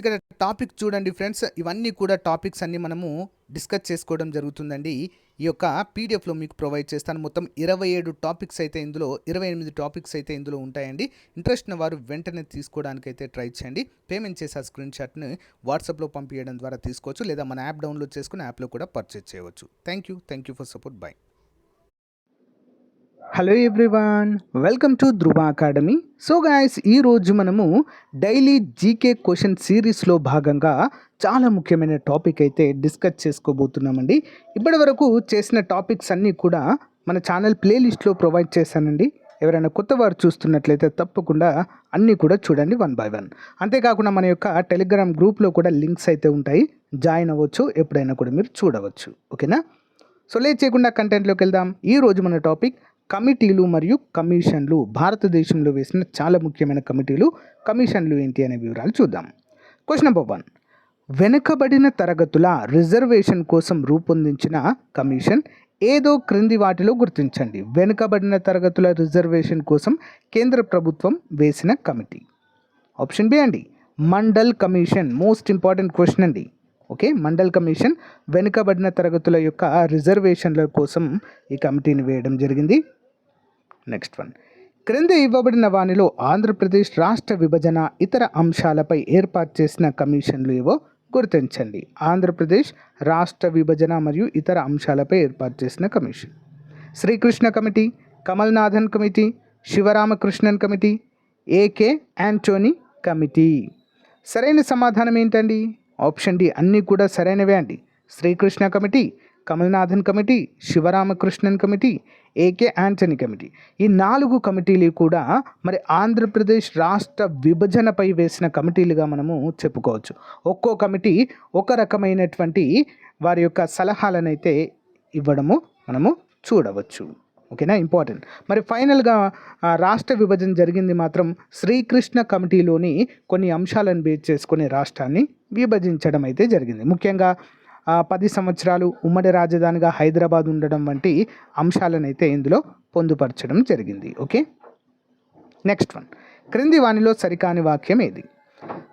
ఇక్కడ టాపిక్ చూడండి ఫ్రెండ్స్. ఇవన్నీ కూడా టాపిక్స్ అన్నీ మనము డిస్కస్ చేసుకోవడం జరుగుతుందండి. ఈ యొక్క పీడిఎఫ్లో మీకు ప్రొవైడ్ చేస్తాను. మొత్తం ఇరవై ఏడు టాపిక్స్ అయితే ఇందులో ఇరవై ఎనిమిది టాపిక్స్ అయితే ఇందులో ఉంటాయండి. ఇంట్రెస్ట్ ఉన్న వారు వెంటనే తీసుకోవడానికైతే ట్రై చేయండి. పేమెంట్ చేసే ఆ స్క్రీన్ షాట్ని వాట్సాప్లో పంపించడం ద్వారా తీసుకోవచ్చు. లేదా మన యాప్ డౌన్లోడ్ చేసుకుని యాప్లో కూడా పర్చేస్ చేయవచ్చు. Thank you. Thank you for support. Bye. Hello everyone welcome to Dhruva Academy. So guys ఈరోజు మనము డైలీ జీకే క్వశ్చన్ సిరీస్లో భాగంగా చాలా ముఖ్యమైన టాపిక్ అయితే డిస్కస్ చేసుకోబోతున్నామండి. ఇప్పటి వరకు చేసిన టాపిక్స్ అన్నీ కూడా మన ఛానల్ ప్లేలిస్ట్లో ప్రొవైడ్ చేశానండి. ఎవరైనా కొత్త వారు చూస్తున్నట్లయితే తప్పకుండా అన్నీ కూడా చూడండి వన్ బై వన్. అంతేకాకుండా మన యొక్క టెలిగ్రామ్ గ్రూప్లో కూడా లింక్స్ అయితే ఉంటాయి. జాయిన్ అవ్వచ్చు ఎప్పుడైనా కూడా మీరు చూడవచ్చు. ఓకేనా? సో లేట్ చేయకుండా కంటెంట్లోకి వెళ్దాం. ఈ రోజు మన టాపిక్ కమిటీలు మరియు కమిషన్లు భారతదేశంలో వేసిన చాలా ముఖ్యమైన కమిటీలు కమిషన్లు ఏంటి అనే వివరాలు చూద్దాం. క్వశ్చన్ నెంబర్ వన్ వెనుకబడిన తరగతుల రిజర్వేషన్ కోసం రూపొందించిన కమిషన్ ఏదో క్రింది వాటిలో గుర్తించండి. వెనుకబడిన తరగతుల రిజర్వేషన్ కోసం కేంద్ర ప్రభుత్వం వేసిన కమిటీ. ఆప్షన్ బి అండి. Mandal commission. Most important question అండి. ఓకే మండల్ కమిషన్ వెనుకబడిన తరగతుల యొక్క రిజర్వేషన్ల కోసం ఈ కమిటీని వేయడం జరిగింది. Next one. క్రింద ఇవ్వబడిన వానిలో ఆంధ్రప్రదేశ్ రాష్ట్ర విభజన ఇతర అంశాలపై ఏర్పాటు చేసిన కమిషన్లు ఏవో గుర్తించండి. ఆంధ్రప్రదేశ్ రాష్ట్ర విభజన మరియు ఇతర అంశాలపై ఏర్పాటు చేసిన commission. Srikrishna committee Kamalnathan committee Sivaramakrishnan committee A K Antony committee. సరైన సమాధానం ఏంటండి? ఆప్షన్ డి అన్నీ కూడా సరైనవే అండి. Srikrishna committee Kamalnathan committee Sivaramakrishnan committee A K Antony committee. ఈ నాలుగు కమిటీలు కూడా మరి ఆంధ్రప్రదేశ్ రాష్ట్ర విభజనపై వేసిన కమిటీలుగా మనము చెప్పుకోవచ్చు. ఒక్కో కమిటీ ఒక రకమైనటువంటి వారి యొక్క సలహాలను అయితే ఇవ్వడము మనము చూడవచ్చు. ఓకేనా? ఇంపార్టెంట్. మరి ఫైనల్గా రాష్ట్ర విభజన జరిగింది మాత్రం శ్రీకృష్ణ కమిటీలోని కొన్ని అంశాలను బేస్ చేసుకుని రాష్ట్రాన్ని విభజించడం అయితే జరిగింది. ముఖ్యంగా పది సంవత్సరాలు ఉమ్మడి రాజధానిగా హైదరాబాద్ ఉండడం వంటి అంశాలను అయితే ఇందులో పొందుపరచడం జరిగింది. ఓకే? Next one. క్రింది వానిలో సరికాని వాక్యం ఏది?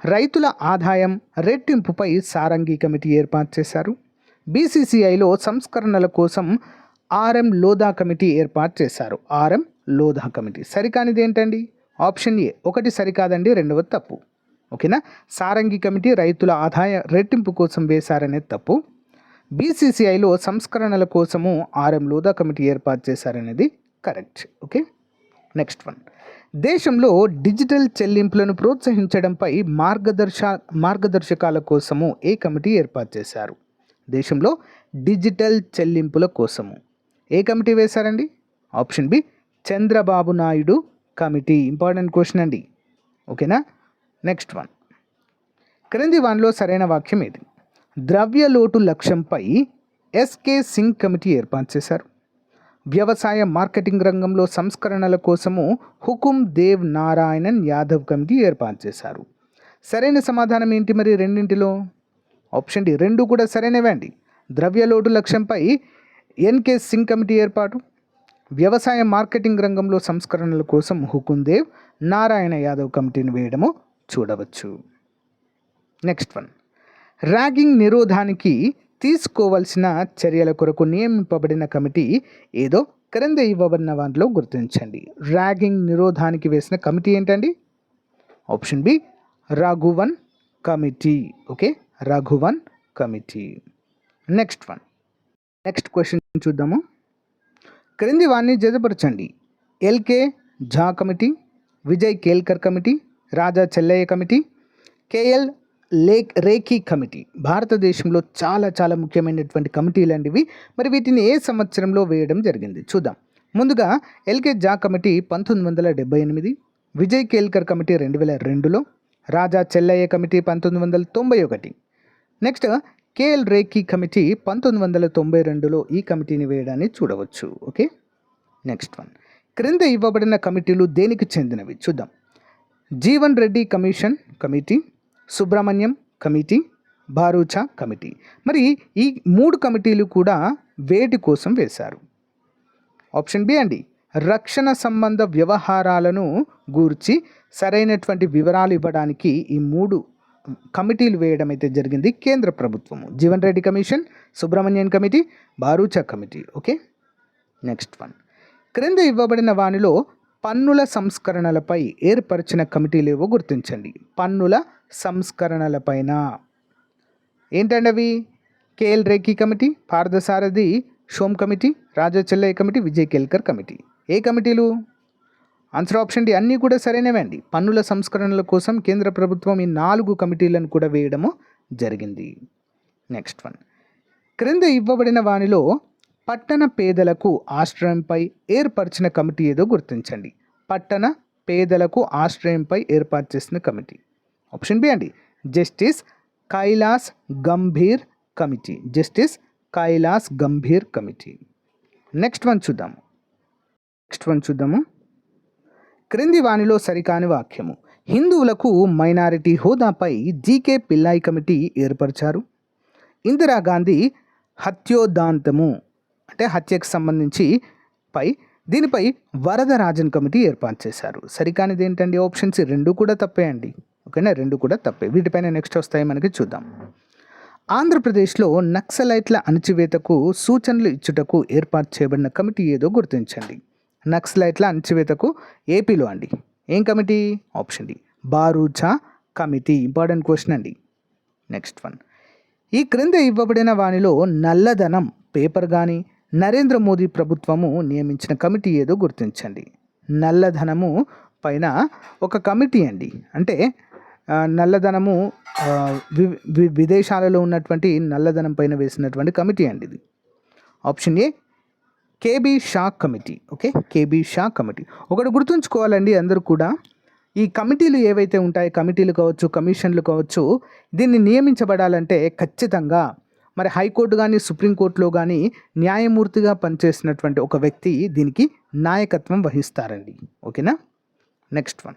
రైతుల ఆదాయం రెట్టింపుపై సారంగి కమిటీ ఏర్పాటు చేశారు. బీసీసీఐలో సంస్కరణల కోసం ఆర్ఎం లోధా కమిటీ ఏర్పాటు చేశారు. R M Lodha committee. సరికానిది ఏంటండి? Option A. ఒకటి సరికాదండి రెండవది తప్పు. ఓకేనా? సారంగి కమిటీ రైతుల ఆదాయ రెట్టింపు కోసం వేశారనేది తప్పు. బీసీసీఐలో సంస్కరణల కోసము ఆర్ఎం లోధా కమిటీ ఏర్పాటు చేశారనేది కరెక్ట్. ఓకే? Next one. దేశంలో డిజిటల్ చెల్లింపులను ప్రోత్సహించడంపై మార్గదర్శ మార్గదర్శకాల కోసము ఏ కమిటీ ఏర్పాటు చేశారు? దేశంలో డిజిటల్ చెల్లింపుల కోసము. ఏ కమిటీ వేశారండి? Option B Chandrababu Naidu committee. Important question అండి. ఓకేనా? Next one. క్రింది వన్లో సరైన వాక్యం ఏది? ద్రవ్య లోటు లక్ష్యంపై ఎస్కే సింగ్ కమిటీ ఏర్పాటు చేశారు. వ్యవసాయ మార్కెటింగ్ రంగంలో సంస్కరణల కోసము హుకుం దేవ్ నారాయణన్ యాదవ్ కమిటీ ఏర్పాటు చేశారు. సరైన సమాధానం ఏంటి మరి రెండింటిలో? ఆప్షన్ డి రెండు కూడా సరైనవే అండి. ద్రవ్య లోటు లక్ష్యంపై ఎన్కే సింగ్ కమిటీ ఏర్పాటు. వ్యవసాయ మార్కెటింగ్ రంగంలో సంస్కరణల కోసం హుకుందేవ్ నారాయణ యాదవ్ కమిటీని వేయడము చూడవచ్చు. Next one. ర్యాగింగ్ నిరోధానికి తీసుకోవాల్సిన చర్యల కొరకు నియమింపబడిన కమిటీ ఏదో క్రింద ఇవ్వబడిన వాటిలో గుర్తించండి. ర్యాగింగ్ నిరోధానికి వేసిన కమిటీ ఏంటండి? Option B Raghavan committee. Okay Raghavan committee. Next one. Next question చూద్దాము. క్రింది వాణ్ణి జతపరచండి. L K Jha committee Vijay Kelkar committee Raja Chelliah committee K L lake Rekhi committee. భారతదేశంలో చాలా చాలా ముఖ్యమైనటువంటి కమిటీలు అండివి. మరి వీటిని ఏ సంవత్సరంలో వేయడం జరిగింది? చూద్దాం. ముందుగా ఎల్కే జా కమిటీ పంతొమ్మిది వందల డెబ్బై ఎనిమిది విజయ్ కేల్కర్ కమిటీ రెండు వేల రెండులో రాజా చెల్లయ్య కమిటీ పంతొమ్మిది వందల తొంభై ఒకటి. నెక్స్ట్ కేఎల్ రేఖీ కమిటీ పంతొమ్మిది వందల తొంభై రెండులో ఈ కమిటీని వేయడాన్ని చూడవచ్చు. ఓకే? Next one. క్రింద ఇవ్వబడిన కమిటీలు దేనికి చెందినవి? చూద్దాం. Jeevan Reddy commission committee Subrahmanyam committee Bharucha committee. మరి ఈ మూడు కమిటీలు కూడా వేటి కోసం వేశారు? ఆప్షన్ బి అండి. రక్షణ సంబంధ వ్యవహారాలను గూర్చి సరైనటువంటి వివరాలు ఇవ్వడానికి ఈ మూడు కమిటీలు వేయడం అయితే జరిగింది కేంద్ర ప్రభుత్వము. Jeevan Reddy commission Subrahmanyan committee Bharucha committee. Okay? Next one. క్రింద ఇవ్వబడిన వానిలో పన్నుల సంస్కరణలపై ఏర్పరిచిన కమిటీలేవో గుర్తించండి. పన్నుల సంస్కరణలపైన. ఏంటండి అవి? K L Rekhi committee Parthasarathi Shome committee Raja Chelliah committee Vijay Kelkar committee. ఏ కమిటీలు? ఆన్సర్ ఆప్షన్ డి అన్నీ కూడా సరైనవే అండి. పన్నుల సంస్కరణల కోసం కేంద్ర ప్రభుత్వం ఈ నాలుగు కమిటీలను కూడా వేయడము జరిగింది. Next one. క్రింద ఇవ్వబడిన వానిలో పట్టణ పేదలకు ఆశ్రయంపై ఏర్పరిచిన కమిటీ ఏదో గుర్తించండి. పట్టణ పేదలకు ఆశ్రయంపై ఏర్పాటు చేసిన కమిటీ. ఆప్షన్ బి అండి justice Kailash Gambhir committee. Justice Kailash Gambhir committee. Next one చూద్దాము. నెక్స్ట్ వన్ చూద్దాము. క్రింది వాణిలో సరికాని వాక్యము. హిందువులకు మైనారిటీ హోదాపై జీకే పిల్లాయి కమిటీ ఏర్పరిచారు. ఇందిరాగాంధీ హత్యోదాంతము అంటే హత్యకు సంబంధించి పై దీనిపై వరదరాజన్ కమిటీ ఏర్పాటు చేశారు. సరికానిది ఏంటండి? ఆప్షన్స్ రెండు కూడా తప్పే అండి. ఓకేనా? రెండు కూడా తప్పే. వీటిపైన నెక్స్ట్ వస్తాయి మనకి చూద్దాం. ఆంధ్రప్రదేశ్లో నక్సలైట్ల అణచివేతకు సూచనలు ఇచ్చుటకు ఏర్పాటు చేయబడిన కమిటీ ఏదో గుర్తించండి. నక్సలైట్ల అణచివేతకు ఏపీలో అండి. ఏం committee? Option D. Bharucha committee. Important question అండి. Next one. ఈ క్రింద ఇవ్వబడిన వానిలో నల్లధనం పేపర్ కానీ నరేంద్ర మోదీ ప్రభుత్వము నియమించిన కమిటీ ఏదో గుర్తించండి. నల్లధనము పైన ఒక కమిటీ అండి. అంటే నల్లధనము విదేశాలలో ఉన్నటువంటి నల్లధనం పైన వేసినటువంటి కమిటీ అండి ఇది. Option A K B Shah committee okay? K B Shah committee. ఒకటి గుర్తుంచుకోవాలండి అందరూ కూడా. ఈ కమిటీలు ఏవైతే ఉంటాయో కమిటీలు కావచ్చు కమిషన్లు కావచ్చు దీన్ని నియమించబడాలంటే ఖచ్చితంగా మరి హైకోర్టు కానీ సుప్రీంకోర్టులో కానీ న్యాయమూర్తిగా పనిచేసినటువంటి ఒక వ్యక్తి దీనికి నాయకత్వం వహిస్తారండి. ఓకేనా? Next one.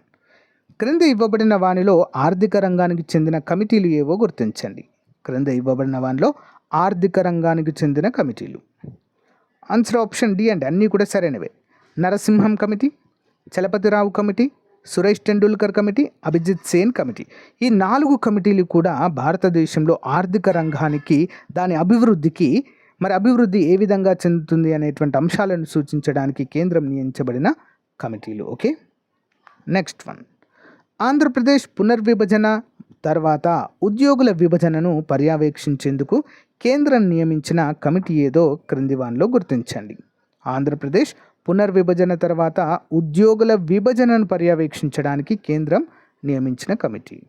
క్రింద ఇవ్వబడిన వానిలో ఆర్థిక రంగానికి చెందిన కమిటీలు ఏవో గుర్తించండి. క్రింద ఇవ్వబడిన వానిలో ఆర్థిక రంగానికి చెందిన కమిటీలు. ఆన్సర్ ఆప్షన్ డి అండి అన్నీ కూడా సరైనవే. Narasimham committee Chalapathirao committee Suresh Tendulkar committee Abhijit Sen committee. ఈ నాలుగు కమిటీలు కూడా భారతదేశంలో ఆర్థిక రంగానికి దాని అభివృద్ధికి మరి అభివృద్ధి ఏ విధంగా చెందుతుంది అనేటువంటి అంశాలను సూచించడానికి కేంద్రం నియమించబడిన కమిటీలు. ఓకే? నెక్స్ట్ వన్ ఆంధ్రప్రదేశ్ పునర్విభజన తర్వాత ఉద్యోగుల విభజనను పర్యవేక్షించేందుకు కేంద్రం నియమించిన కమిటీ ఏదో క్రింది వానిలో గుర్తించండి. ఆంధ్రప్రదేశ్ పునర్విభజన తర్వాత ఉద్యోగుల విభజనను పర్యవేక్షించడానికి కేంద్రం నియమించిన కమిటీ.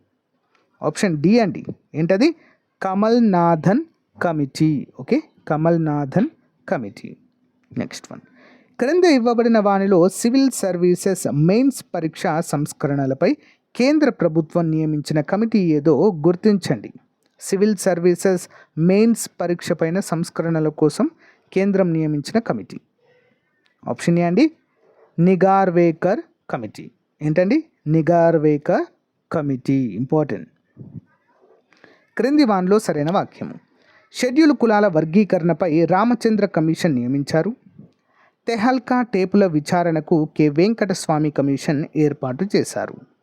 ఆప్షన్ డి అండి. ఏంటది? Kamalnathan committee. Okay? Kamalnathan committee. Next one. క్రింద ఇవ్వబడిన వానిలో సివిల్ సర్వీసెస్ మెయిన్స్ పరీక్ష సంస్కరణలపై కేంద్ర ప్రభుత్వం నియమించిన కమిటీ ఏదో గుర్తించండి. సివిల్ సర్వీసెస్ మెయిన్స్ పరీక్ష పైన సంస్కరణల కోసం కేంద్రం నియమించిన కమిటీ. ఆప్షన్ ఏ అండి. నిగార్వేకర్ కమిటీ. ఏంటండి? నిగార్వేకర్ కమిటీ. ఇంపార్టెంట్. క్రింది వాన్లో సరైన వాక్యము. షెడ్యూల్ కులాల వర్గీకరణపై రామచంద్ర కమిషన్ నియమించారు. తెహల్కా టేపుల విచారణకు కె. వెంకటస్వామి కమిషన్ ఏర్పాటు చేశారు.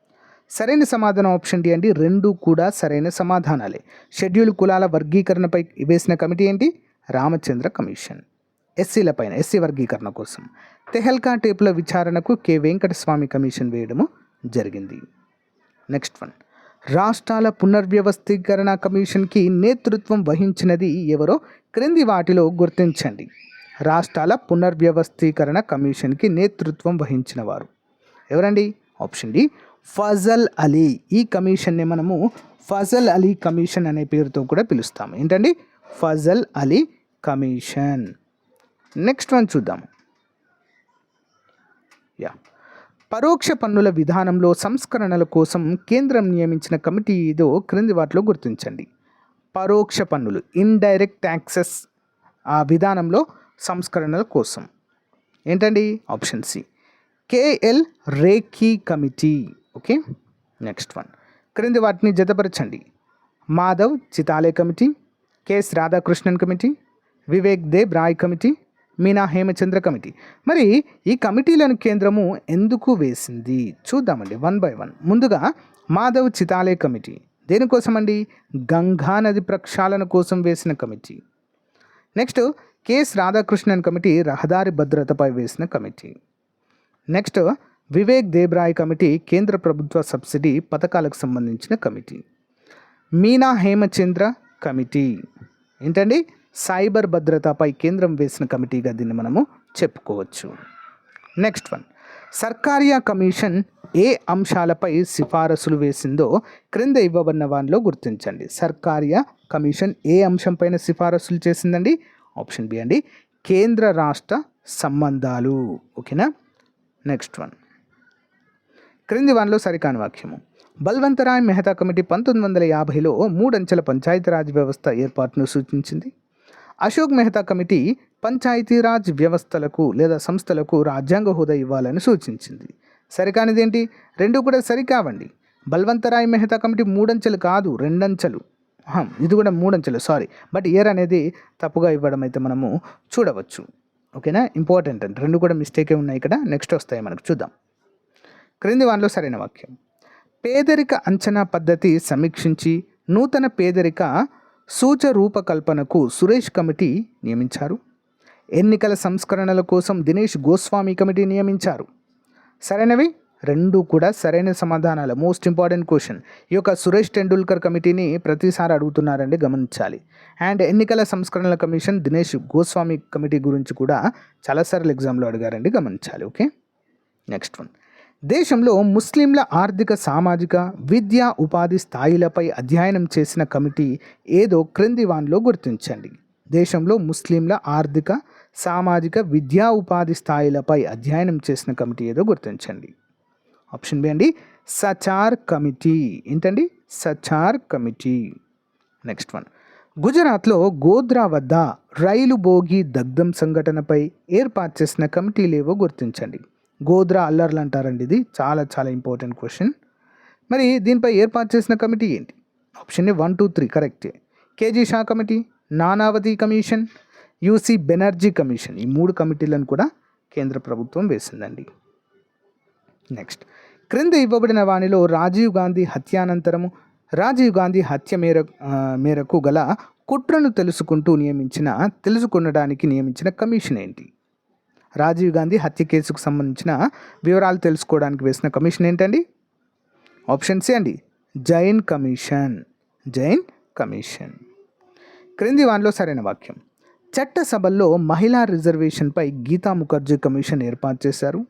సరైన సమాధానం ఆప్షన్ డి అండి. రెండు కూడా సరైన సమాధానాలే. షెడ్యూల్ కులాల వర్గీకరణపై వేసిన కమిటీ ఏంటి? రామచంద్ర కమిషన్. ఎస్సీల పైన ఎస్సీ వర్గీకరణ కోసం. తెహల్కా టేపుల విచారణకు కె. వెంకటస్వామి కమిషన్ వేయడము జరిగింది. Next one. రాష్ట్రాల పునర్వ్యవస్థీకరణ కమిషన్కి నేతృత్వం వహించినది ఎవరో క్రింది వాటిలో గుర్తించండి. రాష్ట్రాల పునర్వ్యవస్థీకరణ కమిషన్కి నేతృత్వం వహించిన వారు. ఎవరండి? Option D Fazal Ali. ఈ కమిషన్ని మనము ఫజల్ అలీ కమిషన్ అనే పేరుతో కూడా పిలుస్తాము ఏంటండి? Fazal Ali commission. Next one చూద్దాము యా. పరోక్ష పన్నుల విధానంలో సంస్కరణల కోసం కేంద్రం నియమించిన కమిటీ ఏదో క్రింది వాటిలో గుర్తించండి. పరోక్ష పన్నులు ఇండైరెక్ట్ ట్యాక్సెస్ ఆ విధానంలో సంస్కరణల కోసం. ఏంటండి? Option C. K L Rekhi committee. Okay next one క్రింది వాటిని జతపరచండి. Madhav Chitale committee K S Radhakrishnan committee Vivek Deb Roy committee Meena Hemachandra committee. మరి ఈ కమిటీలను కేంద్రము ఎందుకు వేసింది? చూద్దామండి వన్ బై వన్. ముందుగా మాధవ్ చితాలే కమిటీ. దేనికోసం అండి గంగా నది ప్రక్షాళన కోసం వేసిన committee. Next K S Radhakrishnan committee రహదారి భద్రతపై వేసిన committee. Next Vivek Debroy committee కేంద్ర ప్రభుత్వ సబ్సిడీ పథకాలకు సంబంధించిన కమిటీ. మీనా హేమచంద్ర కమిటీ. ఏంటండి? సైబర్ భద్రతపై కేంద్రం వేసిన కమిటీగా దీన్ని మనము చెప్పుకోవచ్చు. Next one. సర్కారియా కమిషన్ ఏ అంశాలపై సిఫారసులు వేసిందో క్రింద ఇవ్వబడిన వానిలో గుర్తించండి. సర్కారియా కమిషన్ ఏ అంశంపైన సిఫారసులు చేసిందండి? ఆప్షన్ బి అండి. కేంద్ర రాష్ట్ర సంబంధాలు. ఓకేనా? Next one. క్రింది వానిలో సరికాని వాక్యము బల్వంతరాయ్ మెహతా కమిటీ పంతొమ్మిది వందల యాభైలో మూడంచెల పంచాయతీరాజ్ వ్యవస్థ ఏర్పాటును సూచించింది. అశోక్ మెహతా కమిటీ పంచాయతీరాజ్ వ్యవస్థలకు లేదా సంస్థలకు రాజ్యాంగ హోదా ఇవ్వాలని సూచించింది. సరికానిదేంటి? రెండు కూడా సరికావండి. బల్వంతరాయ్ మెహతా కమిటీ మూడంచెలు కాదు రెండంచెలు. ఇది కూడా మూడంచెలు సారీ. బట్ ఇయర్ అనేది తప్పుగా ఇవ్వడం అయితే మనము చూడవచ్చు. ఓకేనా? ఇంపార్టెంట్ అండి. రెండు కూడా మిస్టేకే ఉన్నాయి ఇక్కడ. నెక్స్ట్ వస్తాయి మనకు చూద్దాం. క్రింది వానిలో సరైన వాక్యం. పేదరిక అంచనా పద్ధతి సమీక్షించి నూతన పేదరిక సూచ రూపకల్పనకు సురేష్ కమిటీ నియమించారు. ఎన్నికల సంస్కరణల కోసం దినేష్ గోస్వామి కమిటీ నియమించారు. సరైనవి? రెండు కూడా సరైన సమాధానాలు మోస్ట్ ఇంపార్టెంట్ క్వశ్చన్. ఈ యొక్క సురేష్ టెండూల్కర్ కమిటీని ప్రతిసారి అడుగుతున్నారండి గమనించాలి. అండ్ ఎన్నికల సంస్కరణల కమిషన్ దినేష్ గోస్వామి కమిటీ గురించి కూడా చాలాసార్లు ఎగ్జామ్లో అడిగారండి గమనించాలి ఓకే? Next one. దేశంలో ముస్లింల ఆర్థిక సామాజిక విద్యా ఉపాధి స్థాయిలపై అధ్యయనం చేసిన కమిటీ ఏదో క్రింది వాన్లో గుర్తించండి. దేశంలో ముస్లింల ఆర్థిక సామాజిక విద్యా ఉపాధి స్థాయిలపై అధ్యయనం చేసిన కమిటీ ఏదో గుర్తించండి. ఆప్షన్ బి అండి సచార్ కమిటీ. ఏంటండి? సచార్ కమిటీ. Next one. గుజరాత్లో గోద్రా వద్ద రైలు బోగి దగ్ధం సంఘటనపై ఏర్పాటు చేసిన కమిటీలేవో గుర్తించండి. గోద్రా అల్లర్లు అంటారండి ఇది. చాలా చాలా ఇంపార్టెంట్ క్వశ్చన్. మరి దీనిపై ఏర్పాటు చేసిన కమిటీ ఏంటి? ఆప్షన్ వన్ టూ త్రీ కరెక్టే. K G Shah committee Nanavati commission U C Banerjee commission. ఈ మూడు కమిటీలను కూడా కేంద్ర ప్రభుత్వం వేసిందండి. నెక్స్ట్. క్రింద ఇవ్వబడిన వానిలో రాజీవ్ గాంధీ హత్యానంతరము రాజీవ్ గాంధీ హత్య మేర మేరకు గల కుట్రను తెలుసుకుంటూ నియమించిన తెలుసుకునడానికి నియమించిన కమిషన్ ఏంటి? రాజీవ్ గాంధీ హత్య కేసుకు సంబంధించిన వివరాలు తెలుసుకోవడానికి వేసిన కమిషన్ ఏంటండి? ఆప్షన్ సి అండి జైన్ కమిషన్ జైన్ కమిషన్. క్రింది వానిలో సరైన వాక్యం. చట్టసభల్లో మహిళా రిజర్వేషన్పై గీతా ముఖర్జీ కమిషన్ ఏర్పాటు చేశారు.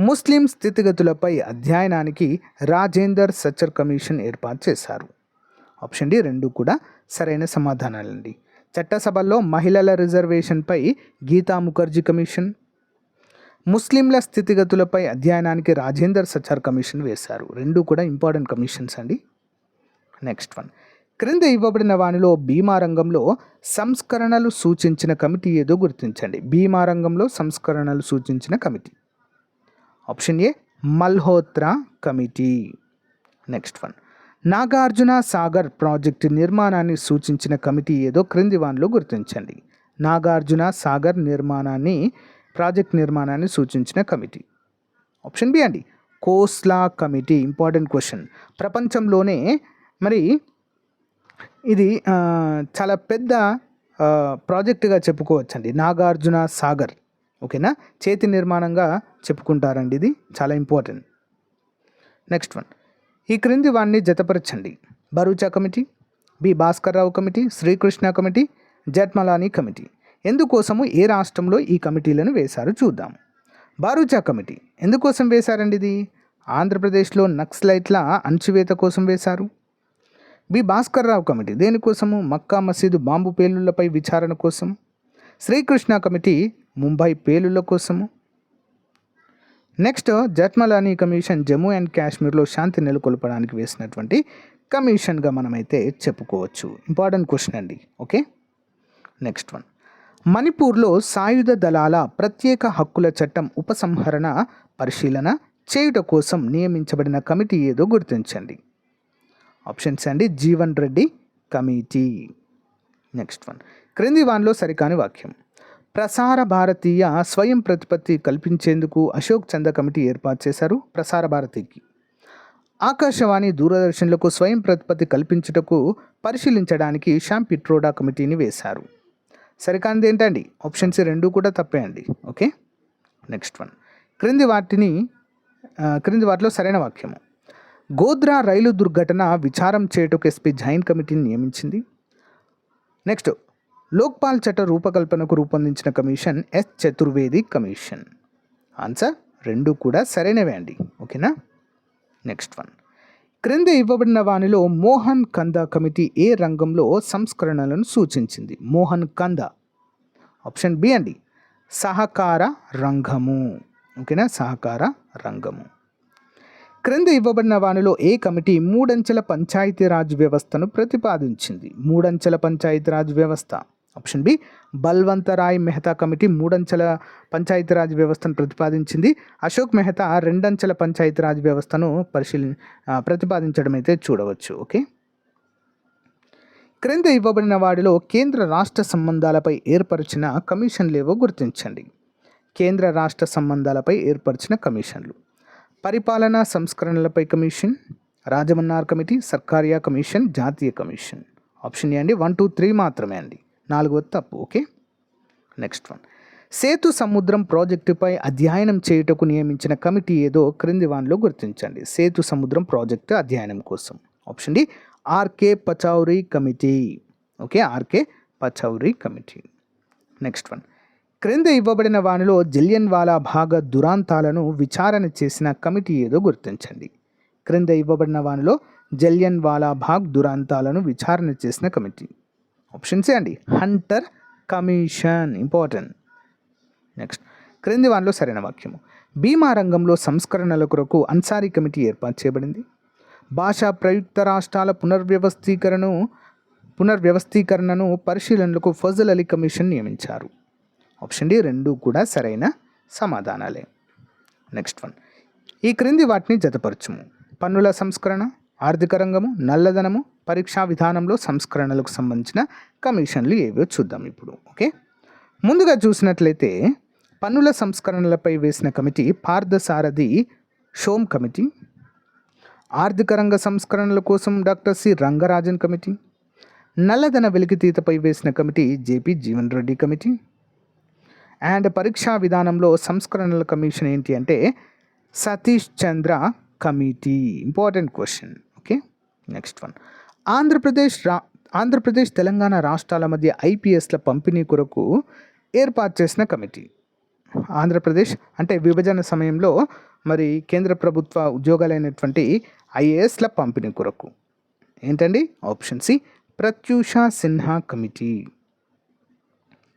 ముస్లిం స్థితిగతులపై అధ్యయనానికి రాజేందర్ సచ్చర్ కమిషన్ ఏర్పాటు చేశారు. ఆప్షన్ డి రెండు కూడా సరైన సమాధానాలండి. చట్టసభల్లో మహిళల రిజర్వేషన్పై గీతా ముఖర్జీ కమిషన్ ముస్లింల స్థితిగతులపై అధ్యయనానికి రాజేందర్ సచార్ కమిషన్ వేశారు. రెండు కూడా ఇంపార్టెంట్ కమిషన్స్ అండి. Next one. క్రింద ఇవ్వబడిన వానిలో బీమా రంగంలో సంస్కరణలు సూచించిన కమిటీ ఏదో గుర్తించండి. బీమా రంగంలో సంస్కరణలు సూచించిన committee. Option A Malhotra committee. Next one. Nagarjuna Sagar project నిర్మాణాన్ని సూచించిన కమిటీ ఏదో క్రింది వానిలో గుర్తించండి. నాగార్జున సాగర్ నిర్మాణాన్ని ప్రాజెక్ట్ నిర్మాణాన్ని సూచించిన కమిటీ. ఆప్షన్ బి అండి. కోస్లా కమిటీ. Important question. ప్రపంచంలోనే మరి ఇది చాలా పెద్ద ప్రాజెక్టుగా చెప్పుకోవచ్చండి. నాగార్జున సాగర్. ఓకేనా? చేతి నిర్మాణంగా చెప్పుకుంటారండి ఇది. చాలా ఇంపార్టెంట్. Next one. ఈ క్రింది వాడిని జతపరచండి. Bharucha committee B. Bhaskar Rao committee Srikrishna committee Jethmalani committee. ఎందుకోసము ఏ రాష్ట్రంలో ఈ కమిటీలను వేశారు చూద్దాం. బారూచా కమిటీ ఎందుకోసం వేశారండి ఇది? ఆంధ్రప్రదేశ్లో నక్సలైట్ల అణచివేత కోసం వేశారు. బి. భాస్కర్రావు కమిటీ దేనికోసము? మక్కా మసీదు బాంబు పేలుళ్ళపై విచారణ కోసం. శ్రీకృష్ణ కమిటీ ముంబై పేలుళ్ళ కోసము. Next Jethmalani commission Jammu and కాశ్మీర్లో శాంతి నెలకొల్పడానికి వేసినటువంటి కమిషన్గా మనమైతే చెప్పుకోవచ్చు. ఇంపార్టెంట్ క్వశ్చన్ అండి. ఓకే? Next one. మణిపూర్లో సాయుధ దళాల ప్రత్యేక హక్కుల చట్టం ఉపసంహరణ పరిశీలన చేయుట కోసం నియమించబడిన కమిటీ ఏదో గుర్తించండి. ఆప్షన్స్ అండి Jeevan Reddy committee. Next one. క్రింది వాన్లో సరికాని వాక్యం. ప్రసార భారతీయ స్వయం ప్రతిపత్తి కల్పించేందుకు అశోక్ చంద కమిటీ ఏర్పాటు చేశారు ప్రసార భారతికి. ఆకాశవాణి దూరదర్శన్లకు స్వయం ప్రతిపత్తి కల్పించుటకు పరిశీలించడానికి శ్యామ్ పిట్రోడా కమిటీని వేశారు. సరికానిది ఏంటండి ఆప్షన్స్ రెండు కూడా తప్పే అండి. ఓకే నెక్స్ట్ వన్ క్రింది వాటిని క్రింది వాటిలో సరైన వాక్యము. గోద్రా రైలు దుర్ఘటన విచారం చేయుటకు ఎస్పీ జాయింట్ కమిటీని నియమించింది. నెక్స్ట్ లోక్పాల్ చట్ట రూపకల్పనకు రూపొందించిన commission S Chaturvedi commission. Answer రెండు కూడా సరైనవే అండి. ఓకేనా నెక్స్ట్ వన్ క్రింద ఇవ్వబడిన వానిలో మోహన్ కంద కమిటీ ఏ రంగంలో సంస్కరణలను సూచించింది? మోహన్ కంద. ఆప్షన్ బి అండి. సహకార రంగము. ఓకేనా? సహకార రంగము. క్రింద ఇవ్వబడిన వానిలో ఏ కమిటీ మూడంచెల పంచాయతీరాజ్ వ్యవస్థను ప్రతిపాదించింది? మూడంచెల పంచాయతీరాజ్ వ్యవస్థ. Option B. Balwantrai Mehta committee మూడంచెల Panchayati Raj వ్యవస్థను ప్రతిపాదించింది. అశోక్ మెహతా రెండంచెల పంచాయతీరాజ్ వ్యవస్థను పరిశీలి ప్రతిపాదించడం అయితే చూడవచ్చు. ఓకే? క్రింద ఇవ్వబడిన వాటిలో కేంద్ర రాష్ట్ర సంబంధాలపై ఏర్పరిచిన కమిషన్లేవో గుర్తించండి. కేంద్ర రాష్ట్ర సంబంధాలపై ఏర్పరిచిన కమిషన్లు. పరిపాలనా సంస్కరణలపై commission Rajamannar committee Sarkaria commission జాతీయ కమిషన్. ఆప్షన్ ఏ అండి. వన్ టూ త్రీ మాత్రమే అండి. నాలుగవది తప్పు ఓకే? Next one. సేతు సముద్రం ప్రాజెక్టుపై అధ్యయనం చేయుటకు నియమించిన కమిటీ ఏదో క్రింది వాన్లో గుర్తించండి. సేతు సముద్రం ప్రాజెక్టు అధ్యయనం కోసం. Option D R K Pachauri committee okay? R K Pachauri committee. Next one. క్రింద ఇవ్వబడిన వానిలో జిలియన్ వాలా భాగ దురాంతాలను విచారణ చేసిన కమిటీ ఏదో గుర్తించండి. క్రింద ఇవ్వబడిన వానిలో జలియన్ వాలా భాగ్ దురాంతాలను విచారణ చేసిన కమిటీ. ఆప్షన్స్ అండి. హంటర్ కమిషన్ ఇంపార్టెంట్ నెక్స్ట్ క్రింది వానిలో సరైన వాక్యము. బీమా రంగంలో సంస్కరణల కొరకు అన్సారీ కమిటీ ఏర్పాటు చేయబడింది. భాషా ప్రయుక్త రాష్ట్రాల పునర్వ్యవస్థీకరణను పునర్వ్యవస్థీకరణను పరిశీలనలకు ఫజల్ అలీ కమిషన్ నియమించారు. ఆప్షన్ డి రెండు కూడా సరైన సమాధానాలే. నెక్స్ట్ వన్ ఈ క్రింది వాటిని జతపరచుము. పన్నుల సంస్కరణ ఆర్థిక రంగము నల్లధనము పరీక్షా విధానంలో సంస్కరణలకు సంబంధించిన కమిషన్లు ఏవో చూద్దాం ఇప్పుడు ఓకే? ముందుగా చూసినట్లయితే పన్నుల సంస్కరణలపై వేసిన కమిటీ పార్థసారథి షోమ్ కమిటీ ఆర్థిక రంగ సంస్కరణల కోసం డాక్టర్ సి రంగరాజన్ కమిటీ నల్లధన వెలికితీతపై వేసిన committee JP Jeevan Reddy committee and పరీక్షా విధానంలో సంస్కరణల కమిషన్ ఏంటి అంటే Satish Chandra committee. Important question okay? Next one. Andhra Pradesh రా ఆంధ్రప్రదేశ్ తెలంగాణ రాష్ట్రాల మధ్య ఐపీఎస్ల పంపిణీ కొరకు ఏర్పాటు చేసిన కమిటీ. ఆంధ్రప్రదేశ్ అంటే విభజన సమయంలో మరి కేంద్ర ప్రభుత్వ ఉద్యోగాలైనటువంటి ఐఏఎస్ల పంపిణీ కొరకు. ఏంటండి? Option C Pratyusha Sinha committee.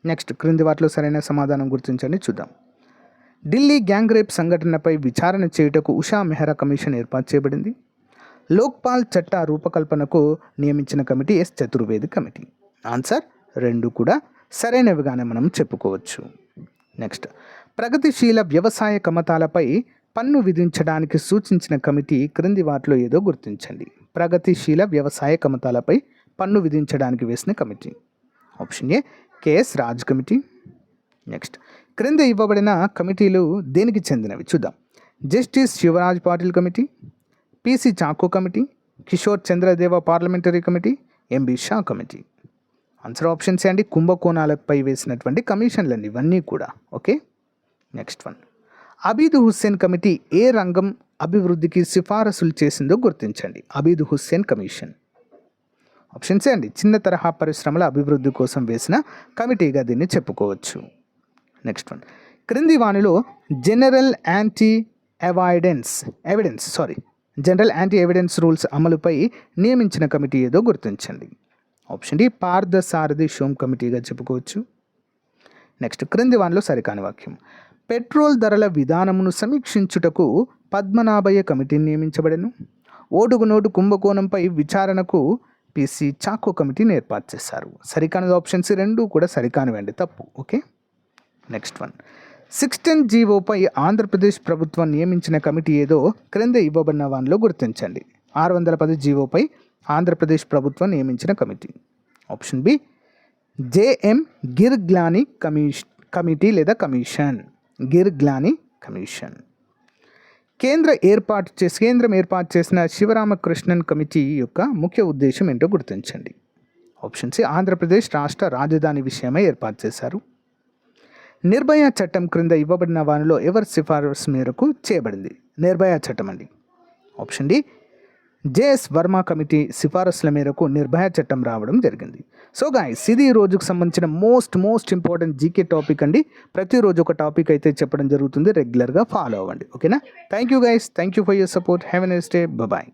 Next క్రింది వాటిలో సరైన సమాధానం గుర్తించండి చూద్దాం. ఢిల్లీ గ్యాంగ్ రేప్ సంఘటనపై విచారణ చేయుటకు ఉషా మెహ్రా కమిషన్ ఏర్పాటు చేయబడింది. లోక్పాల్ చట్ట రూపకల్పనకు నియమించిన committee S Chaturvedi committee. Answer రెండు కూడా సరైనవిగానే మనం చెప్పుకోవచ్చు. నెక్స్ట్ ప్రగతిశీల వ్యవసాయ కమతాలపై పన్ను విధించడానికి సూచించిన కమిటీ క్రింది వాటిలో ఏదో గుర్తించండి. ప్రగతిశీల వ్యవసాయ కమతాలపై పన్ను విధించడానికి వేసిన committee. Option A K S Raj committee. Next క్రింద ఇవ్వబడిన కమిటీలు దేనికి చెందినవి చూద్దాం. Justice Shivraj Patil committee P C Chacko committee Kishore Chandradeva parliamentary committee M B Shah committee. Answer options అండి? కుంభకోణాలపై వేసినటువంటి కమిషన్లండి ఇవన్నీ కూడా. Okay? Next one Abid Hussain committee ఏ రంగం అభివృద్ధికి సిఫారసులు చేసిందో గుర్తించండి. అబీద్ హుస్సేన్ కమిషన్. ఆప్షన్స్ అండి? చిన్న తరహా పరిశ్రమల అభివృద్ధి కోసం వేసిన కమిటీగా దీన్ని చెప్పుకోవచ్చు. నెక్స్ట్ వన్ క్రింది వాణిలో general anti avoidance evidence sorry general anti evidence rules అమలుపై నియమించిన కమిటీ ఏదో గుర్తించండి. ఆప్షన్ డి పార్ద సారథి షోమ్ కమిటీగా చెప్పుకోవచ్చు. నెక్స్ట్ క్రింది వానిలో సరికాని వాక్యం. పెట్రోల్ ధరల విధానమును సమీక్షించుటకు పద్మనాభయ్య కమిటీని నియమించబడను. ఓటుకు నోటు కుంభకోణంపై విచారణకు పిసి చాకో కమిటీని ఏర్పాటు చేశారు. సరికాని ఆప్షన్స్ రెండు కూడా సరికానివండి. తప్పు. ఓకే? Next one. సిక్స్టీన్ జీవోపై ఆంధ్రప్రదేశ్ ప్రభుత్వం నియమించిన కమిటీ ఏదో క్రింద ఇవ్వబడిన వానిలో గుర్తించండి. ఆరు వందల పది జీవోపై ఆంధ్రప్రదేశ్ ప్రభుత్వం నియమించిన committee. Option B JM Girglani కమిష్ committee లేదా కమిషన్. గిర్గ్లాని కమిషన్. కేంద్ర ఏర్పాటు చేసి కేంద్రం ఏర్పాటు చేసిన శివరామకృష్ణన్ కమిటీ యొక్క ముఖ్య ఉద్దేశం ఏంటో గుర్తించండి. ఆప్షన్ సి ఆంధ్రప్రదేశ్ రాష్ట్ర రాజధాని విషయమై ఏర్పాటు చేశారు. నిర్భయ చట్టం క్రింద ఇవ్వబడిన వానిలో ఎవరి సిఫారసు మేరకు చేయబడింది? నిర్భయ చట్టం అండి. Option D J S Verma committee సిఫారసుల మేరకు నిర్భయ చట్టం రావడం జరిగింది. సో గాయస్ ఇది ఈ రోజుకు సంబంధించిన most most important G K topic అండి. ప్రతిరోజు ఒక టాపిక్ అయితే చెప్పడం జరుగుతుంది. రెగ్యులర్గా ఫాలో అవ్వండి. ఓకేనా? Thank you guys thank you for your support. Have a next day. Bye.